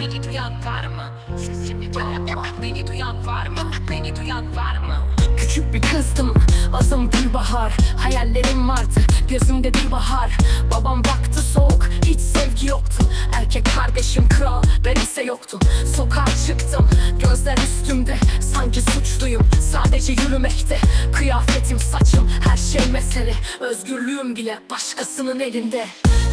Beni duyan var mı? Sesimi duyma Beni duyan var mı? Beni duyan var mı? Küçük bir kızdım Azım Gülbahar Hayallerim vardı Gözümde bir bahar Babam baktı soğuk Hiç sevgi yoktu Erkek kardeşim kral Ben ise yoktum Sokağa Özgürlüğüm bile Başkasının elinde.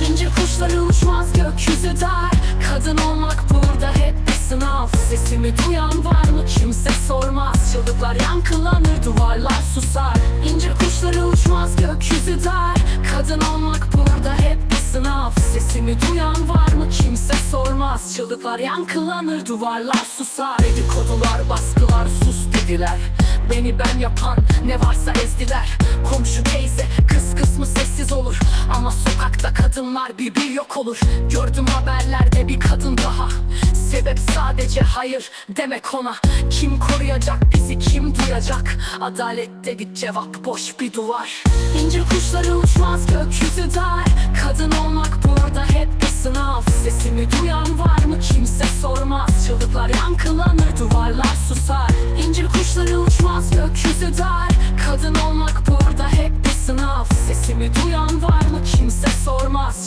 İnce kuşları uçmaz gökyüzü dar. Kadın olmak burada hep bir sınav. Sesimi duyan var mı? Kimse sormaz. Çığlıklar yankılanır duvarlar susar. İnce kuşları uçmaz gökyüzü dar. Kadın olmak burada hep bir sınav. Sesimi duyan var mı? Kimse sormaz. Çığlıklar yankılanır duvarlar susar. Dedikodular baskılar sus dediler Beni ben yapan ne varsa ezdiler. Komşu teyze kız kısmı sessiz olur? Ama sokakta kadınlar bir bir yok olur. Gördüm haberlerde bir kadın daha. Sebep sadece hayır demek ona. Kim koruyacak bizi kim duyacak? Adalette bir cevap boş bir duvar. İncir kuşları uçmaz gökyüzü dar. Kadın olmak burada hep bir sınav. Sesimi duyan var mı? Kimse sormaz. Çığlıklar yankılanır duvarlar susar. İncir kuşları uçmaz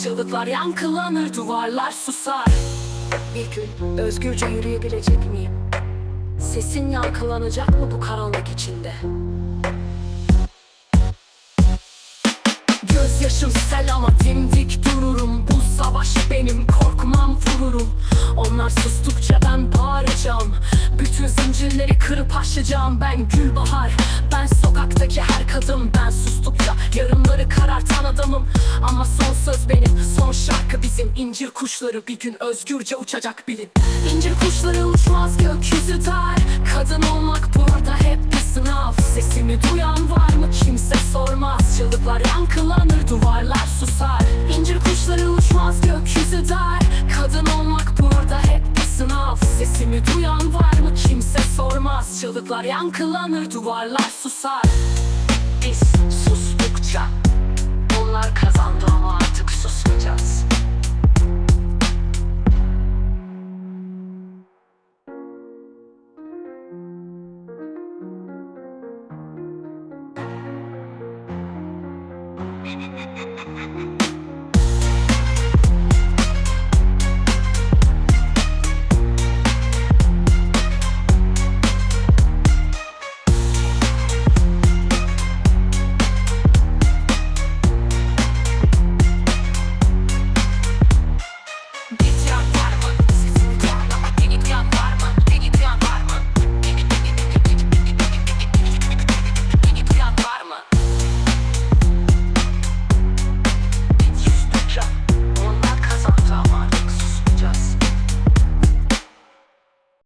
Çığlıklar yankılanır duvarlar susar. Bir gün özgürce yürüyebilecek miyim? Sesin yankılanacak mı bu karanlık içinde? Gözyaşım sel ama dimdik dururum. Bu savaş benim korkmam vururum. Onlar sustukça ben bağıracağım. Bütün zincirleri kırıp aşacağım. Ben Gülbahar Ben sokaktaki her kadın adamım Ama son söz benim. Son şarkı bizim. İncir kuşları Bir gün özgürce uçacak bilin. İncir kuşları uçmaz gökyüzü dar. Kadın olmak burada hep bir sınav. Sesimi duyan var mı? Kimse sormaz. Çığlıklar yankılanır duvarlar susar. İncir kuşları uçmaz gökyüzü dar. Kadın olmak burada hep bir sınav. Sesimi duyan var mı? Kimse sormaz. Çığlıklar yankılanır duvarlar susar. Biz kazandı